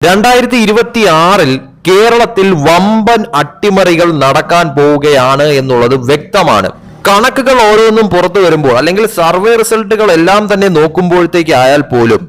രണ്ടായിരത്തി ഇരുപത്തി ആറിൽ കേരളത്തിൽ വമ്പൻ അട്ടിമറികൾ നടക്കാൻ പോവുകയാണ് എന്നുള്ളത് വ്യക്തമാണ്. കണക്കുകൾ ഓരോന്നും പുറത്തു വരുമ്പോൾ അല്ലെങ്കിൽ സർവേ റിസൾട്ടുകൾ എല്ലാം തന്നെ നോക്കുമ്പോഴത്തേക്ക് ആയാൽ പോലും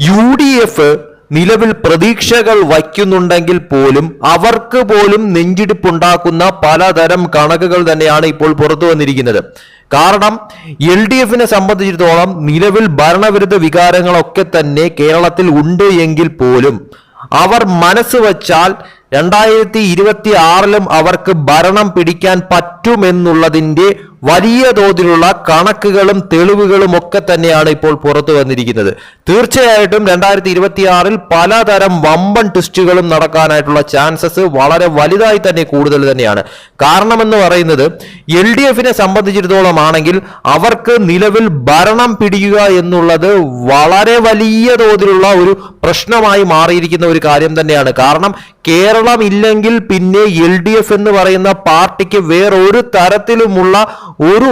യു ഡി എഫ് നിലവിൽ പ്രതീക്ഷകൾ വയ്ക്കുന്നുണ്ടെങ്കിൽ പോലും അവർക്ക് പോലും നെഞ്ചിടിപ്പുണ്ടാക്കുന്ന പലതരം കണക്കുകൾ തന്നെയാണ് ഇപ്പോൾ പുറത്തു വന്നിരിക്കുന്നത്. കാരണം എൽ ഡി എഫിനെ സംബന്ധിച്ചിടത്തോളം നിലവിൽ ഭരണവിരുദ്ധ വികാരങ്ങളൊക്കെ തന്നെ കേരളത്തിൽ ഉണ്ട് എങ്കിൽ പോലും അവർ മനസ്സ് വച്ചാൽ രണ്ടായിരത്തി ഇരുപത്തി ആറിലും അവർക്ക് ഭരണം പിടിക്കാൻ പറ്റുമെന്നുള്ളതിന്റെ വലിയ തോതിലുള്ള കണക്കുകളും തെളിവുകളും ഒക്കെ തന്നെയാണ് ഇപ്പോൾ പുറത്തു വന്നിരിക്കുന്നത്. തീർച്ചയായിട്ടും രണ്ടായിരത്തി ഇരുപത്തിയാറിൽ പലതരം വമ്പൻ ട്വിസ്റ്റുകളും നടക്കാനായിട്ടുള്ള ചാൻസസ് വളരെ വലുതായി തന്നെ കൂടുതൽ തന്നെയാണ്. കാരണമെന്ന് പറയുന്നത് എൽ ഡി എഫിനെ സംബന്ധിച്ചിടത്തോളം ആണെങ്കിൽ അവർക്ക് നിലവിൽ ഭരണം പിടിക്കുക എന്നുള്ളത് വളരെ വലിയ തോതിലുള്ള ഒരു പ്രശ്നമായി മാറിയിരിക്കുന്ന ഒരു കാര്യം തന്നെയാണ്. കാരണം കേരളം ഇല്ലെങ്കിൽ പിന്നെ എൽ ഡി എഫ് എന്ന് പറയുന്ന പാർട്ടിക്ക് വേറൊരു തരത്തിലുമുള്ള ഒരു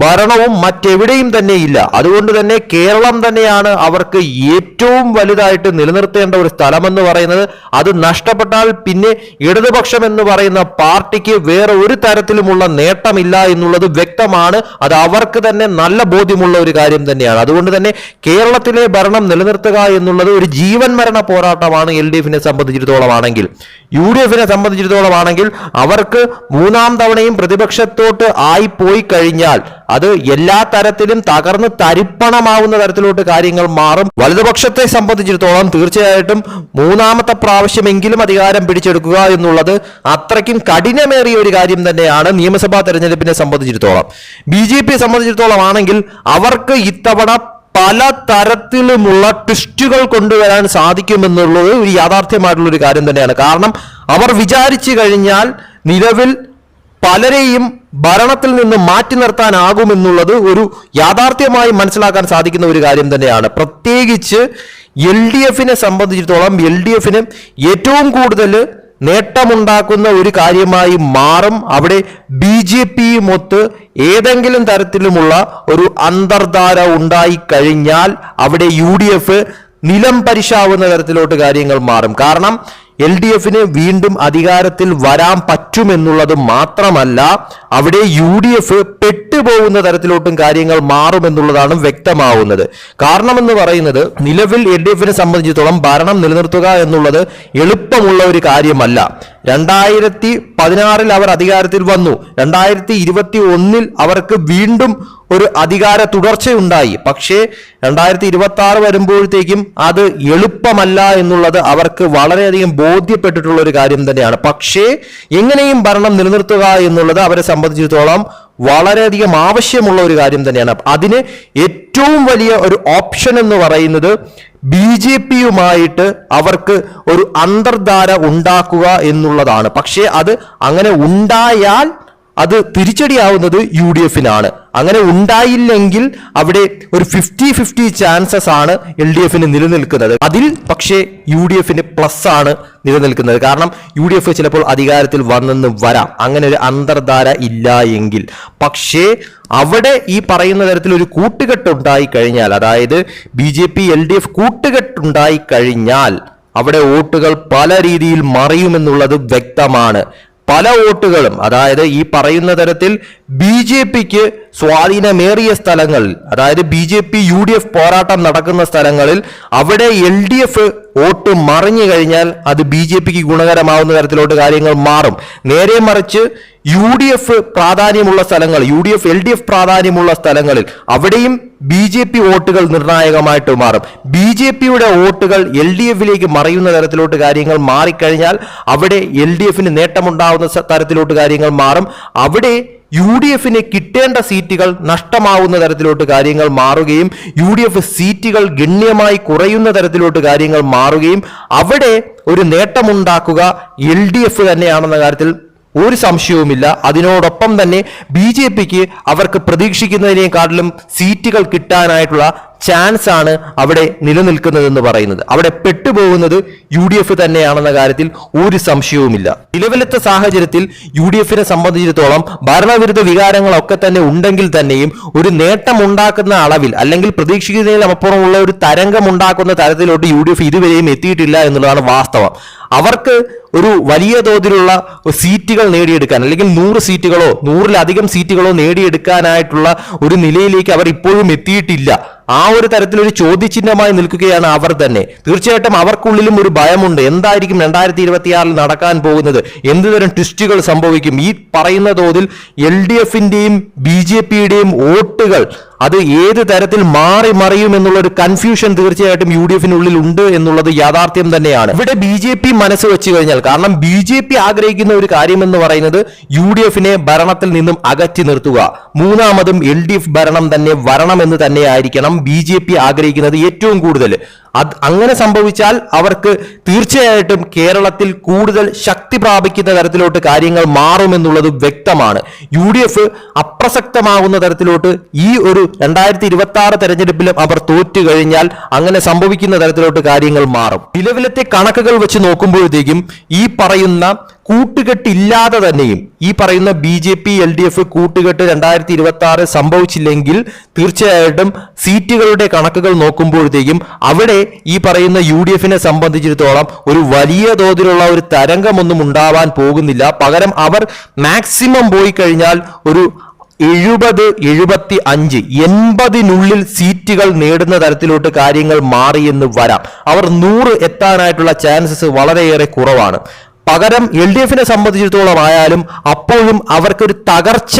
ഭരണവും മറ്റെവിടെയും തന്നെ ഇല്ല. അതുകൊണ്ട് തന്നെ കേരളം തന്നെയാണ് അവർക്ക് ഏറ്റവും വലുതായിട്ട് നിലനിർത്തേണ്ട ഒരു സ്ഥലമെന്ന് പറയുന്നത്. അത് നഷ്ടപ്പെട്ടാൽ പിന്നെ ഇടതുപക്ഷം എന്ന് പറയുന്ന പാർട്ടിക്ക് വേറെ ഒരു തരത്തിലുമുള്ള നേട്ടമില്ല എന്നുള്ളത് വ്യക്തമാണ്. അത് അവർക്ക് തന്നെ നല്ല ബോധ്യമുള്ള ഒരു കാര്യം തന്നെയാണ്. അതുകൊണ്ട് തന്നെ കേരളത്തിലെ ഭരണം നിലനിർത്തുക എന്നുള്ളത് ഒരു ജീവൻ മരണ പോരാട്ടമാണ് എൽ ഡി എഫിനെ സംബന്ധിച്ചിടത്തോളം ആണെങ്കിൽ യു ഡി എഫിനെ സംബന്ധിച്ചിടത്തോളം ആണെങ്കിൽ അവർക്ക് മൂന്നാം തവണയും പ്രതിപക്ഷത്തോട്ട് ആയി പോയി കഴിഞ്ഞാൽ അത് എല്ലാ തരത്തിലും തകർന്ന് തരിപ്പണമാവുന്ന തരത്തിലോട്ട് കാര്യങ്ങൾ മാറും. വലതുപക്ഷത്തെ സംബന്ധിച്ചിടത്തോളം തീർച്ചയായിട്ടും മൂന്നാമത്തെ പ്രാവശ്യമെങ്കിലും അധികാരം പിടിച്ചെടുക്കുക എന്നുള്ളത് അത്രയ്ക്കും കഠിനമേറിയ ഒരു കാര്യം തന്നെയാണ് നിയമസഭാ തെരഞ്ഞെടുപ്പിനെ സംബന്ധിച്ചിടത്തോളം. ബി ജെ പിയെ സംബന്ധിച്ചിടത്തോളം ആണെങ്കിൽ അവർക്ക് ഇത്തവണ പല തരത്തിലുമുള്ള ട്വിസ്റ്റുകൾ കൊണ്ടുവരാൻ സാധിക്കുമെന്നുള്ളത് ഒരു യാഥാർത്ഥ്യമായിട്ടുള്ള ഒരു കാര്യം തന്നെയാണ്. കാരണം അവർ വിചാരിച്ചു കഴിഞ്ഞാൽ നിലവിൽ പലരെയും ഭരണത്തിൽ നിന്ന് മാറ്റി നിർത്താനാകുമെന്നുള്ളത് ഒരു യാഥാർത്ഥ്യമായി മനസ്സിലാക്കാൻ സാധിക്കുന്ന ഒരു കാര്യം തന്നെയാണ്. പ്രത്യേകിച്ച് എൽ ഡി എഫിനെ സംബന്ധിച്ചിടത്തോളം എൽ ഡി എഫിന് ഏറ്റവും കൂടുതൽ നേട്ടമുണ്ടാക്കുന്ന ഒരു കാര്യമായി മാറും. അവിടെ ബി ജെ പിയുമൊത്ത് ഏതെങ്കിലും തരത്തിലുമുള്ള ഒരു അന്തർധാര ഉണ്ടായി കഴിഞ്ഞാൽ അവിടെ യു ഡി എഫ് നിലം പരിശാവുന്ന തരത്തിലോട്ട് കാര്യങ്ങൾ മാറും. കാരണം എൽ ഡി എഫിന് വീണ്ടും അധികാരത്തിൽ വരാൻ പറ്റുമെന്നുള്ളത് മാത്രമല്ല അവിടെ യു ഡി എഫ് പെട്ടുപോകുന്ന തരത്തിലോട്ടും കാര്യങ്ങൾ മാറുമെന്നുള്ളതാണ് വ്യക്തമാവുന്നത്. കാരണമെന്ന് പറയുന്നത് നിലവിൽ എൽ ഡി എഫിനെ സംബന്ധിച്ചിടത്തോളം ഭരണം നിലനിർത്തുക എന്നുള്ളത് എളുപ്പമുള്ള ഒരു കാര്യമല്ല. രണ്ടായിരത്തി പതിനാറിൽ അവർ അധികാരത്തിൽ വന്നു. രണ്ടായിരത്തി ഇരുപത്തി ഒന്നിൽ അവർക്ക് വീണ്ടും ഒരു അധികാര തുടർച്ചയുണ്ടായി. പക്ഷേ രണ്ടായിരത്തി ഇരുപത്തി ആറ് വരുമ്പോഴത്തേക്കും അത് എളുപ്പമല്ല എന്നുള്ളത് അവർക്ക് വളരെയധികം ബോധ്യപ്പെട്ടിട്ടുള്ള ഒരു കാര്യം തന്നെയാണ്. പക്ഷേ എങ്ങനെയും ഭരണം നിലനിർത്തുക എന്നുള്ളത് അവരെ സംബന്ധിച്ചിടത്തോളം വളരെയധികം ആവശ്യമുള്ള ഒരു കാര്യം തന്നെയാണ്. അതിന് ഏറ്റവും വലിയ ഒരു ഓപ്ഷൻ എന്ന് പറയുന്നത് ബി ജെ പിയുമായിട്ട് അവർക്ക് ഒരു അന്തർധാര ഉണ്ടാക്കുക എന്നുള്ളതാണ്. പക്ഷേ അത് അങ്ങനെ ഉണ്ടായാൽ അത് തിരിച്ചടിയാവുന്നത് യു ഡി എഫിനാണ്. അങ്ങനെ ഉണ്ടായില്ലെങ്കിൽ അവിടെ ഒരു ഫിഫ്റ്റി ഫിഫ്റ്റി ചാൻസസ് ആണ് എൽ ഡി എഫിന് നിലനിൽക്കുന്നത്. അതിൽ പക്ഷേ യു ഡി എഫിന് പ്ലസ് ആണ് നിലനിൽക്കുന്നത്. കാരണം യു ഡി എഫ് ചിലപ്പോൾ അധികാരത്തിൽ വന്നെന്ന് വരാം. അങ്ങനെ ഒരു അന്തർധാര ഇല്ല എങ്കിൽ. പക്ഷേ അവിടെ ഈ പറയുന്ന തരത്തിൽ ഒരു കൂട്ടുകെട്ട് ഉണ്ടായി കഴിഞ്ഞാൽ അതായത് B J P L D F കൂട്ടുകെട്ടുണ്ടായി കഴിഞ്ഞാൽ അവിടെ വോട്ടുകൾ പല രീതിയിൽ മറിയുമെന്നുള്ളത് വ്യക്തമാണ്. പല വോട്ടുകളും അതായത് ഈ പറയുന്ന തരത്തിൽ ബി ജെ പിക്ക് സ്വാധീനമേറിയ സ്ഥലങ്ങൾ അതായത് B J P U D F പോരാട്ടം നടക്കുന്ന സ്ഥലങ്ങളിൽ അവിടെ എൽ ഡി എഫ് വോട്ട് മറിഞ്ഞു കഴിഞ്ഞാൽ അത് ബി ജെ പിക്ക് ഗുണകരമാവുന്ന തരത്തിലോട്ട് കാര്യങ്ങൾ മാറും. നേരെ മറിച്ച് യു ഡി എഫ് പ്രാധാന്യമുള്ള സ്ഥലങ്ങൾ U D F L D F പ്രാധാന്യമുള്ള സ്ഥലങ്ങളിൽ അവിടെയും ബി ജെ പി വോട്ടുകൾ നിർണായകമായിട്ട് മാറും. ബി ജെ പിയുടെ വോട്ടുകൾ എൽ ഡി എഫിലേക്ക് മറയുന്ന തരത്തിലോട്ട് കാര്യങ്ങൾ മാറിക്കഴിഞ്ഞാൽ അവിടെ എൽ ഡി എഫിന് നേട്ടമുണ്ടാവുന്ന തരത്തിലോട്ട് കാര്യങ്ങൾ മാറും. അവിടെ യു ഡി എഫിന് കിട്ടേണ്ട സീറ്റുകൾ നഷ്ടമാവുന്ന തരത്തിലോട്ട് കാര്യങ്ങൾ മാറുകയും യു ഡി എഫ് സീറ്റുകൾ ഗണ്യമായി കുറയുന്ന തരത്തിലോട്ട് കാര്യങ്ങൾ മാറുകയും അവിടെ ഒരു നേട്ടമുണ്ടാക്കുക എൽ ഡി എഫ് തന്നെയാണെന്ന കാര്യത്തിൽ ഒരു സംശയവുമില്ല. അതിനോടൊപ്പം തന്നെ ബി ജെ പിക്ക് അവർക്ക് പ്രതീക്ഷിക്കുന്നതിനേക്കാട്ടിലും സീറ്റുകൾ കിട്ടാനായിട്ടുള്ള ചാൻസ് ആണ് അവിടെ നിലനിൽക്കുന്നതെന്ന് പറയുന്നത്. അവിടെ പെട്ടുപോകുന്നത് യു ഡി എഫ് തന്നെയാണെന്ന കാര്യത്തിൽ ഒരു സംശയവുമില്ല. നിലവിലത്തെ സാഹചര്യത്തിൽ യു ഡി എഫിനെ സംബന്ധിച്ചിടത്തോളം ഭരണവിരുദ്ധ വികാരങ്ങളൊക്കെ തന്നെ ഉണ്ടെങ്കിൽ തന്നെയും ഒരു നേട്ടം ഉണ്ടാക്കുന്ന അളവിൽ അല്ലെങ്കിൽ പ്രതീക്ഷിക്കുന്നതിലും അപ്പുറമുള്ള ഒരു തരംഗം ഉണ്ടാക്കുന്ന തരത്തിലോട്ട് യു ഡി എഫ് ഇതുവരെയും എത്തിയിട്ടില്ല എന്നുള്ളതാണ് വാസ്തവം. അവർക്ക് ഒരു വലിയ തോതിലുള്ള സീറ്റുകൾ നേടിയെടുക്കാൻ അല്ലെങ്കിൽ നൂറ് സീറ്റുകളോ നൂറിലധികം സീറ്റുകളോ നേടിയെടുക്കാനായിട്ടുള്ള ഒരു നിലയിലേക്ക് അവർ ഇപ്പോഴും എത്തിയിട്ടില്ല. ആ ഒരു തരത്തിലൊരു ചോദ്യചിഹ്നമായി നിൽക്കുകയാണ് അവർ തന്നെ. തീർച്ചയായിട്ടും അവർക്കുള്ളിലും ഒരു ഭയമുണ്ട്. എന്തായിരിക്കും രണ്ടായിരത്തി ഇരുപത്തിയാറിൽ നടക്കാൻ പോകുന്നത്? എന്തുതരം ട്വിസ്റ്റുകൾ സംഭവിക്കും? ഈ പറയുന്ന തോതിൽ എൽ ഡി എഫിന്റെയും ബി ജെ പിയുടെയും വോട്ടുകൾ അത് ഏത് തരത്തിൽ മാറി മറിയും എന്നുള്ള ഒരു കൺഫ്യൂഷൻ തീർച്ചയായിട്ടും യു ഡി എഫിനുള്ളിൽ ഉണ്ട് എന്നുള്ളത് യാഥാർത്ഥ്യം തന്നെയാണ്. ഇവിടെ ബി ജെ പി മനസ്സ് വെച്ച് കഴിഞ്ഞാൽ കാരണം ബി ജെ പി ആഗ്രഹിക്കുന്ന ഒരു കാര്യം എന്ന് പറയുന്നത് യു ഡി എഫിനെ ഭരണത്തിൽ നിന്നും അകറ്റി നിർത്തുക. മൂന്നാമതും എൽ ഡി എഫ് ഭരണം തന്നെ വരണമെന്ന് തന്നെയായിരിക്കണം ബി ജെ പി ആഗ്രഹിക്കുന്നത് ഏറ്റവും കൂടുതൽ. അത് അങ്ങനെ സംഭവിച്ചാൽ അവർക്ക് തീർച്ചയായിട്ടും കേരളത്തിൽ കൂടുതൽ ശക്തി പ്രാപിക്കുന്ന തരത്തിലോട്ട് കാര്യങ്ങൾ മാറുമെന്നുള്ളത് വ്യക്തമാണ്. യു ഡി എഫ് അപ്രസക്തമാകുന്ന തരത്തിലോട്ട് ഈ ഒരു രണ്ടായിരത്തി ഇരുപത്തി ആറ് തെരഞ്ഞെടുപ്പിലും അവർ തോറ്റു കഴിഞ്ഞാൽ അങ്ങനെ സംഭവിക്കുന്ന തരത്തിലോട്ട് കാര്യങ്ങൾ മാറും. നിലവിലത്തെ കണക്കുകൾ വെച്ച് നോക്കുമ്പോഴത്തേക്കും ഈ പറയുന്ന കൂട്ടുകെട്ടില്ലാതെ തന്നെയും ഈ പറയുന്ന B J P L D F കൂട്ടുകെട്ട് രണ്ടായിരത്തി ഇരുപത്തി ആറ് സംഭവിച്ചില്ലെങ്കിൽ തീർച്ചയായിട്ടും സീറ്റുകളുടെ കണക്കുകൾ നോക്കുമ്പോഴത്തേക്കും അവിടെ ഈ പറയുന്ന യു ഡി എഫിനെ സംബന്ധിച്ചിടത്തോളം ഒരു വലിയ തോതിലുള്ള ഒരു തരംഗമൊന്നും ഉണ്ടാവാൻ പോകുന്നില്ല. പകരം അവർ മാക്സിമം പോയി കഴിഞ്ഞാൽ ഒരു എഴുപത് എഴുപത്തി അഞ്ച് എൺപതിനുള്ളിൽ സീറ്റുകൾ നേടുന്ന തരത്തിലോട്ട് കാര്യങ്ങൾ മാറിയെന്ന് വരാം. അവർ നൂറ് എത്താനായിട്ടുള്ള ചാൻസസ് വളരെയേറെ കുറവാണ്. പകരം എൽ ഡി എഫിനെ സംബന്ധിച്ചിടത്തോളം ആയാലും അപ്പോഴും അവർക്കൊരു തകർച്ച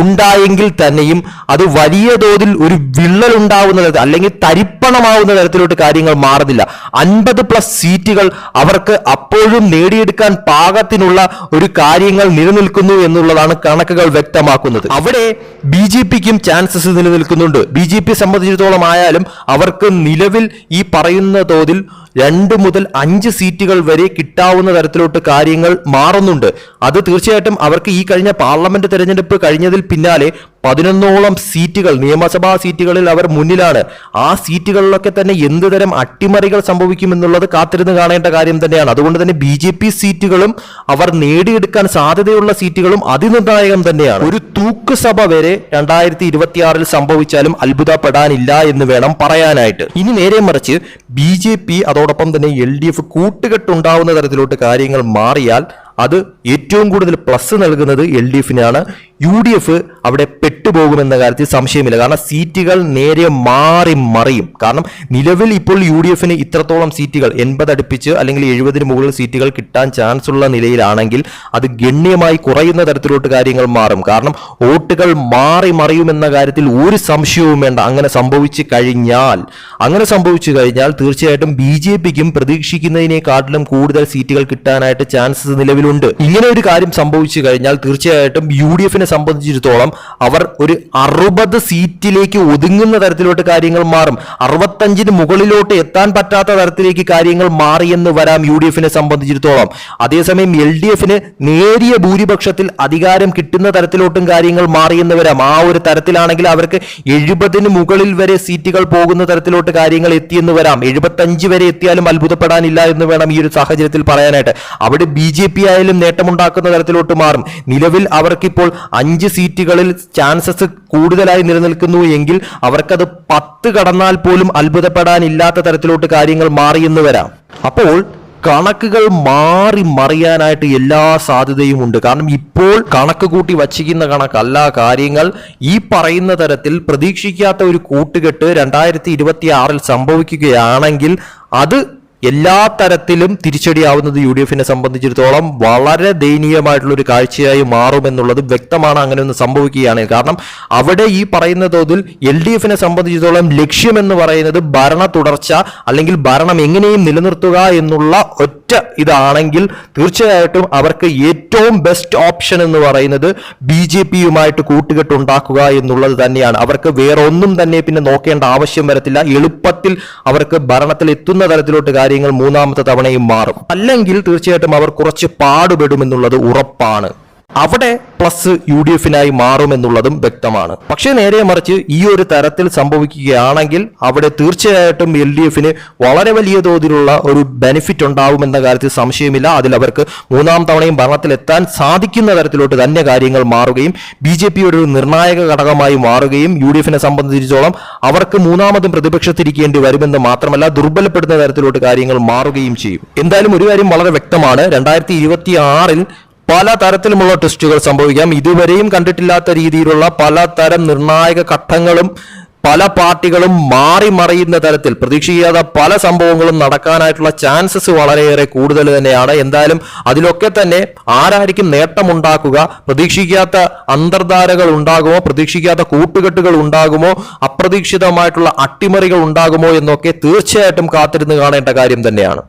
ഉണ്ടായെങ്കിൽ തന്നെയും അത് വലിയ തോതിൽ ഒരു വിള്ളൽ ഉണ്ടാവുന്ന തരത്തിൽ അല്ലെങ്കിൽ തരിപ്പണമാവുന്ന തരത്തിലോട്ട് കാര്യങ്ങൾ മാറുന്നില്ല. അൻപത് പ്ലസ് സീറ്റുകൾ അവർക്ക് അപ്പോഴും നേടിയെടുക്കാൻ പാകത്തിനുള്ള ഒരു കാര്യങ്ങൾ നിലനിൽക്കുന്നു എന്നുള്ളതാണ് കണക്കുകൾ വ്യക്തമാക്കുന്നത്. അവിടെ ബി ജെ പിക്കും ചാൻസസ് നിലനിൽക്കുന്നുണ്ട്. ബി ജെ പി സംബന്ധിച്ചിടത്തോളം ആയാലും അവർക്ക് നിലവിൽ ഈ പറയുന്ന തോതിൽ രണ്ട് മുതൽ അഞ്ച് സീറ്റുകൾ വരെ കിട്ടാവുന്ന തരത്തിലോട്ട് കാര്യങ്ങൾ മാറുന്നുണ്ട്. അത് തീർച്ചയായിട്ടും അവർക്ക് ഈ കഴിഞ്ഞ പാർലമെന്റ് തെരഞ്ഞെടുപ്പ് കഴിഞ്ഞതിൽ പിന്നാലെ പതിനൊന്നോളം സീറ്റുകൾ നിയമസഭാ സീറ്റുകളിൽ അവർ മുന്നിലാണ്. ആ സീറ്റുകളിലൊക്കെ തന്നെ എന്ത് തരം അട്ടിമറികൾ സംഭവിക്കുമെന്നുള്ളത് കാത്തിരുന്ന് കാണേണ്ട കാര്യം തന്നെയാണ്. അതുകൊണ്ട് തന്നെ ബി ജെ പി സീറ്റുകളും അവർ നേടിയെടുക്കാൻ സാധ്യതയുള്ള സീറ്റുകളും അതിനിർണായകം തന്നെയാണ്. ഒരു തൂക്ക് സഭ വരെ രണ്ടായിരത്തി ഇരുപത്തിയാറിൽ സംഭവിച്ചാലും അത്ഭുതപ്പെടാനില്ല എന്ന് വേണം പറയാനായിട്ട്. ഇനി നേരെ മറിച്ച് ബി ജെ പി അതോടൊപ്പം തന്നെ എൽ ഡി എഫ് കൂട്ടുകെട്ടുണ്ടാവുന്ന തരത്തിലോട്ട് കാര്യങ്ങൾ മാറിയാൽ അത് ഏറ്റവും കൂടുതൽ പ്ലസ് നൽകുന്നത് എൽ ഡി എഫിനാണ് യു ഡി എഫ് അവിടെ പെട്ടുപോകുമെന്ന കാര്യത്തിൽ സംശയമില്ല. കാരണം സീറ്റുകൾ നേരെ മാറി മറിയും. കാരണം നിലവിൽ ഇപ്പോൾ യു ഡി എഫിന് ഇത്രത്തോളം സീറ്റുകൾ എൺപത് അടുപ്പിച്ച് അല്ലെങ്കിൽ എഴുപതിന് മുകളിൽ സീറ്റുകൾ കിട്ടാൻ ചാൻസ് ഉള്ള നിലയിലാണെങ്കിൽ അത് ഗണ്യമായി കുറയുന്ന തരത്തിലോട്ട് കാര്യങ്ങൾ മാറും. കാരണം വോട്ടുകൾ മാറി മറിയുമെന്ന കാര്യത്തിൽ ഒരു സംശയവും വേണ്ട. അങ്ങനെ സംഭവിച്ചു കഴിഞ്ഞാൽ അങ്ങനെ സംഭവിച്ചു കഴിഞ്ഞാൽ തീർച്ചയായിട്ടും ബി ജെ പിക്കും പ്രതീക്ഷിക്കുന്നതിനെക്കാട്ടിലും കൂടുതൽ സീറ്റുകൾ കിട്ടാനായിട്ട് ചാൻസസ് നിലവിലുണ്ട്. ഇങ്ങനെ ഒരു കാര്യം സംഭവിച്ചു കഴിഞ്ഞാൽ തീർച്ചയായിട്ടും യു ഡി എഫിനെ സംബന്ധിച്ചിടത്തോളം അവർ ഒരു അറുപത് സീറ്റിലേക്ക് ഒതുങ്ങുന്ന തരത്തിലോട്ട് കാര്യങ്ങൾ മാറും. അറുപത്തഞ്ചിന് മുകളിലോട്ട് എത്താൻ പറ്റാത്ത തരത്തിലേക്ക് കാര്യങ്ങൾ മാറിയെന്ന് വരാം യു ഡി എഫിനെ സംബന്ധിച്ചിടത്തോളം. അതേസമയം എൽ ഡി എഫിന് നേരിയ ഭൂരിപക്ഷത്തിൽ അധികാരം കിട്ടുന്ന തരത്തിലോട്ടും കാര്യങ്ങൾ മാറിയെന്ന് വരാം. ആ ഒരു തരത്തിലാണെങ്കിൽ അവർക്ക് എഴുപതിന് മുകളിൽ വരെ സീറ്റുകൾ പോകുന്ന തരത്തിലോട്ട് കാര്യങ്ങൾ എത്തിയെന്ന് വരാം. എഴുപത്തഞ്ച് വരെ എത്തിയാലും അത്ഭുതപ്പെടാനില്ല എന്ന് വേണം ഈ ഒരു സാഹചര്യത്തിൽ പറയാനായിട്ട്. അവിടെ ബി ജെ പി ആയാലും നേട്ടമുണ്ടാക്കുന്ന തരത്തിലോട്ട് മാറും. നിലവിൽ അവർക്കിപ്പോൾ അഞ്ച് സീറ്റുകളിൽ ചാൻസസ് കൂടുതലായി നിലനിൽക്കുന്നു എങ്കിൽ അവർക്കത് പത്ത് കടന്നാൽ പോലും അത്ഭുതപ്പെടാനില്ലാത്ത തരത്തിലോട്ട് കാര്യങ്ങൾ മാറിയെന്ന് വരാം. അപ്പോൾ കണക്കുകൾ മാറി മറിയാനായിട്ട് എല്ലാ സാധ്യതയും ഉണ്ട് കാരണം ഇപ്പോൾ കണക്ക് കൂട്ടി വച്ചിരിക്കുന്ന കണക്കല്ല കാര്യങ്ങൾ. ഈ പറയുന്ന തരത്തിൽ പ്രതീക്ഷിക്കാത്ത ഒരു കൂട്ടുകെട്ട് രണ്ടായിരത്തി ഇരുപത്തി സംഭവിക്കുകയാണെങ്കിൽ അത് എല്ലാ തരത്തിലും തിരിച്ചടിയാവുന്നത് യു ഡി എഫിനെ സംബന്ധിച്ചിടത്തോളം വളരെ ദയനീയമായിട്ടുള്ള ഒരു കാഴ്ചയായി മാറുമെന്നുള്ളത് വ്യക്തമാണ് അങ്ങനെ ഒന്ന് സംഭവിക്കുകയാണ് കാരണം അവിടെ ഈ പറയുന്ന തോതിൽ എൽ ഡി എഫിനെ സംബന്ധിച്ചിടത്തോളം ലക്ഷ്യമെന്ന് പറയുന്നത് ഭരണ തുടർച്ച അല്ലെങ്കിൽ ഭരണം എങ്ങനെയും നിലനിർത്തുക എന്നുള്ള ഒറ്റ ഇതാണെങ്കിൽ തീർച്ചയായിട്ടും അവർക്ക് ഏറ്റവും ബെസ്റ്റ് ഓപ്ഷൻ എന്ന് പറയുന്നത് ബി ജെ പിയുമായിട്ട് കൂട്ടുകെട്ടുണ്ടാക്കുക എന്നുള്ളത് തന്നെയാണ്. അവർക്ക് വേറെ ഒന്നും തന്നെ പിന്നെ നോക്കേണ്ട ആവശ്യം വരത്തില്ല. എളുപ്പത്തിൽ അവർക്ക് ഭരണത്തിൽ എത്തുന്ന തരത്തിലോട്ട് കാര്യങ്ങൾ മൂന്നാമത്തെ തവണയും മാറും. അല്ലെങ്കിൽ തീർച്ചയായിട്ടും അവർ കുറച്ച് പാടുപെടുമെന്നുള്ളത് ഉറപ്പാണ്. അവിടെ പ്ലസ് യു ഡി എഫിനായി മാറുമെന്നുള്ളതും വ്യക്തമാണ്. പക്ഷേ നേരെ മറിച്ച് ഈ ഒരു തരത്തിൽ സംഭവിക്കുകയാണെങ്കിൽ അവിടെ തീർച്ചയായിട്ടും എൽ ഡി എഫിന് വളരെ വലിയ തോതിലുള്ള ഒരു ബെനിഫിറ്റ് ഉണ്ടാവുമെന്ന കാര്യത്തിൽ സംശയമില്ല. അതിൽ അവർക്ക് മൂന്നാം തവണയും ഭരണത്തിലെത്താൻ സാധിക്കുന്ന തരത്തിലോട്ട് തന്നെ കാര്യങ്ങൾ മാറുകയും ബി ജെ പി ഒരു നിർണായക ഘടകമായി മാറുകയും യു ഡി എഫിനെ സംബന്ധിച്ചിടത്തോളം അവർക്ക് മൂന്നാമതും പ്രതിപക്ഷത്തിരിക്കേണ്ടി വരുമെന്ന് മാത്രമല്ല ദുർബലപ്പെടുന്ന തരത്തിലോട്ട് കാര്യങ്ങൾ മാറുകയും ചെയ്യും. എന്തായാലും ഒരു കാര്യം വളരെ വ്യക്തമാണ്. രണ്ടായിരത്തി ഇരുപത്തി ആറിൽ പല തരത്തിലുമുള്ള ടെസ്റ്റുകൾ സംഭവിക്കാം. ഇതുവരെയും കണ്ടിട്ടില്ലാത്ത രീതിയിലുള്ള പലതരം നിർണായക ഘട്ടങ്ങളും പല പാർട്ടികളും മാറി മറിയുന്ന തരത്തിൽ പ്രതീക്ഷിക്കാതെ പല സംഭവങ്ങളും നടക്കാനായിട്ടുള്ള ചാൻസസ് വളരെയേറെ കൂടുതൽ തന്നെയാണ്. എന്തായാലും അതിലൊക്കെ തന്നെ ആരായിരിക്കും നേട്ടമുണ്ടാക്കുക? പ്രതീക്ഷിക്കാത്ത അന്തർധാരകൾ ഉണ്ടാകുമോ? പ്രതീക്ഷിക്കാത്ത കൂട്ടുകെട്ടുകൾ ഉണ്ടാകുമോ? അപ്രതീക്ഷിതമായിട്ടുള്ള അട്ടിമറികൾ ഉണ്ടാകുമോ എന്നൊക്കെ തീർച്ചയായിട്ടും കാത്തിരുന്ന് കാണേണ്ട കാര്യം തന്നെയാണ്.